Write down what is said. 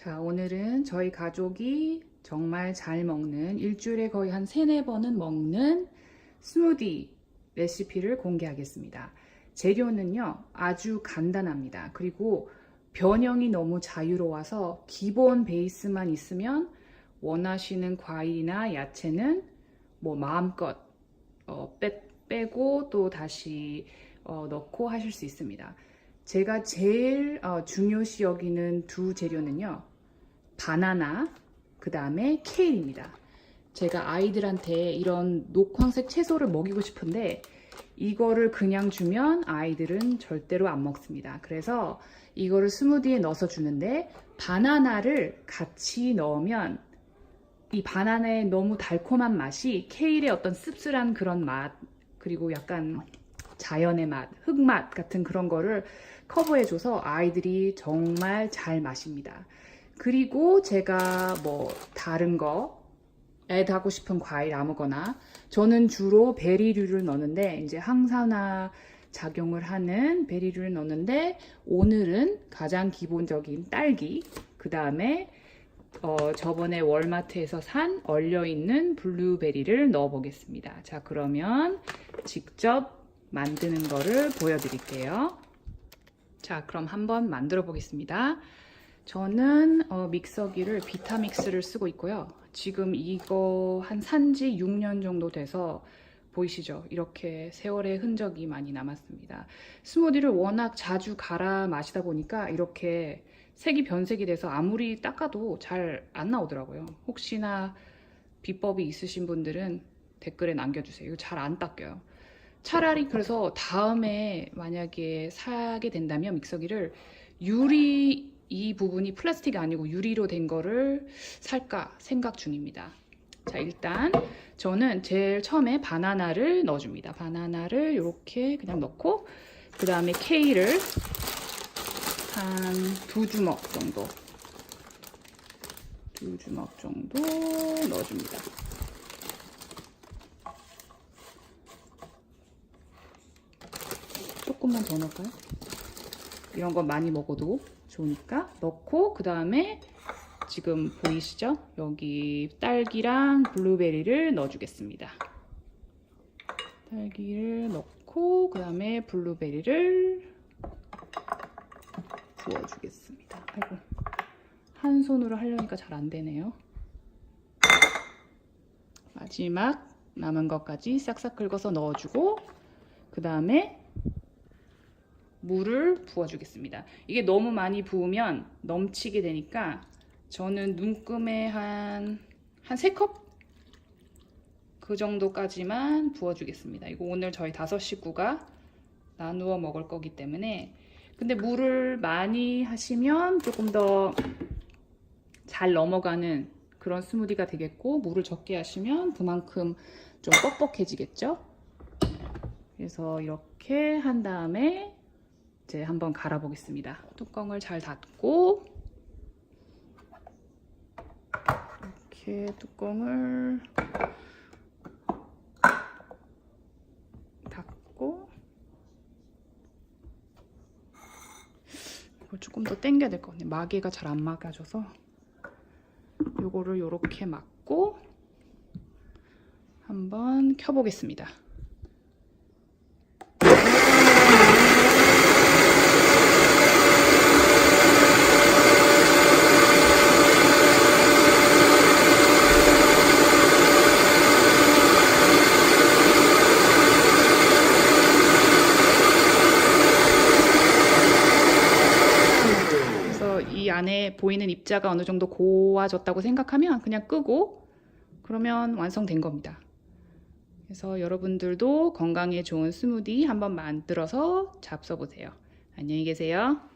자, 오늘은 저희 가족이 정말 잘 먹는 일주일에 거의 한 세네 번은 먹는 스무디 레시피를 공개하겠습니다. 재료는요, 아주 간단합니다. 그리고 변형이 너무 자유로워서 기본 베이스만 있으면 원하시는 과일이나 야채는 뭐 마음껏 어, 빼, 빼고 또 다시 어, 넣고 하실 수 있습니다. 제가 제일 어, 중요시 여기는 두 재료는요. 바나나, 그 다음에 케일입니다. 제가 아이들한테 이런 녹황색 채소를 먹이고 싶은데 이거를 그냥 주면 아이들은 절대로 안 먹습니다. 그래서 이거를 스무디에 넣어서 주는데 바나나를 같이 넣으면 이 바나나의 너무 달콤한 맛이 케일의 어떤 씁쓸한 그런 맛 그리고 약간 자연의 맛, 흙맛 같은 그런 거를 커버해줘서 아이들이 정말 잘 마십니다. 그리고 제가 뭐 다른 거 애드 하고 싶은 과일 아무거나 저는 주로 베리류를 넣는데 이제 항산화 작용을 하는 베리류를 넣는데 오늘은 가장 기본적인 딸기 그 다음에 어, 저번에 월마트에서 산 얼려있는 블루베리를 넣어 보겠습니다. 자 그러면 직접 만드는 거를 보여드릴게요. 자 그럼 한번 만들어 보겠습니다. 저는 어, 믹서기를 비타믹스를 쓰고 있고요. 지금 이거 한 산지 6년 정도 돼서 보이시죠? 이렇게 세월의 흔적이 많이 남았습니다. 스무디를 워낙 자주 갈아 마시다 보니까 이렇게 색이 변색이 돼서 아무리 닦아도 잘 안 나오더라고요. 혹시나 비법이 있으신 분들은 댓글에 남겨주세요. 이거 잘 안 닦여요. 차라리 그래서 다음에 만약에 사게 된다면 믹서기를 유리 이 부분이 플라스틱이 아니고 유리로 된 거를 살까 생각 중입니다. 자, 일단 저는 제일 처음에 바나나를 넣어줍니다. 바나나를 이렇게 그냥 넣고 그 다음에 케일을 한두 주먹 정도 두 주먹 정도 넣어줍니다. 조금만 더 넣을까요? 이런 거 많이 먹어도 좋으니까 넣고 그 다음에 지금 보이시죠? 여기 딸기랑 블루베리를 넣어주겠습니다. 딸기를 넣고 그 다음에 블루베리를 부어주겠습니다. 아이고 한 손으로 하려니까 잘 안 되네요. 마지막 남은 것까지 싹싹 긁어서 넣어주고 그 다음에 물을 부어주겠습니다. 이게 너무 많이 부으면 넘치게 되니까 저는 눈금에 한, 한 3컵? 그 정도까지만 부어주겠습니다. 이거 오늘 저희 다섯 식구가 나누어 먹을 거기 때문에 근데 물을 많이 하시면 조금 더 잘 넘어가는 그런 스무디가 되겠고 물을 적게 하시면 그만큼 좀 뻑뻑해지겠죠? 그래서 이렇게 한 다음에 이제 한번 갈아 보겠습니다. 뚜껑을 잘 닫고 이렇게 뚜껑을 닫고 이걸 조금 더 당겨야 될 것 같네. 마개가 잘 안 막아져서 요거를 요렇게 막고 한번 켜보겠습니다. 그래서 이 안에 보이는 입자가 어느 정도 고와졌다고 생각하면 그냥 끄고 그러면 완성된 겁니다. 그래서 여러분들도 건강에 좋은 스무디 한번 만들어서 잡숴 보세요. 안녕히 계세요.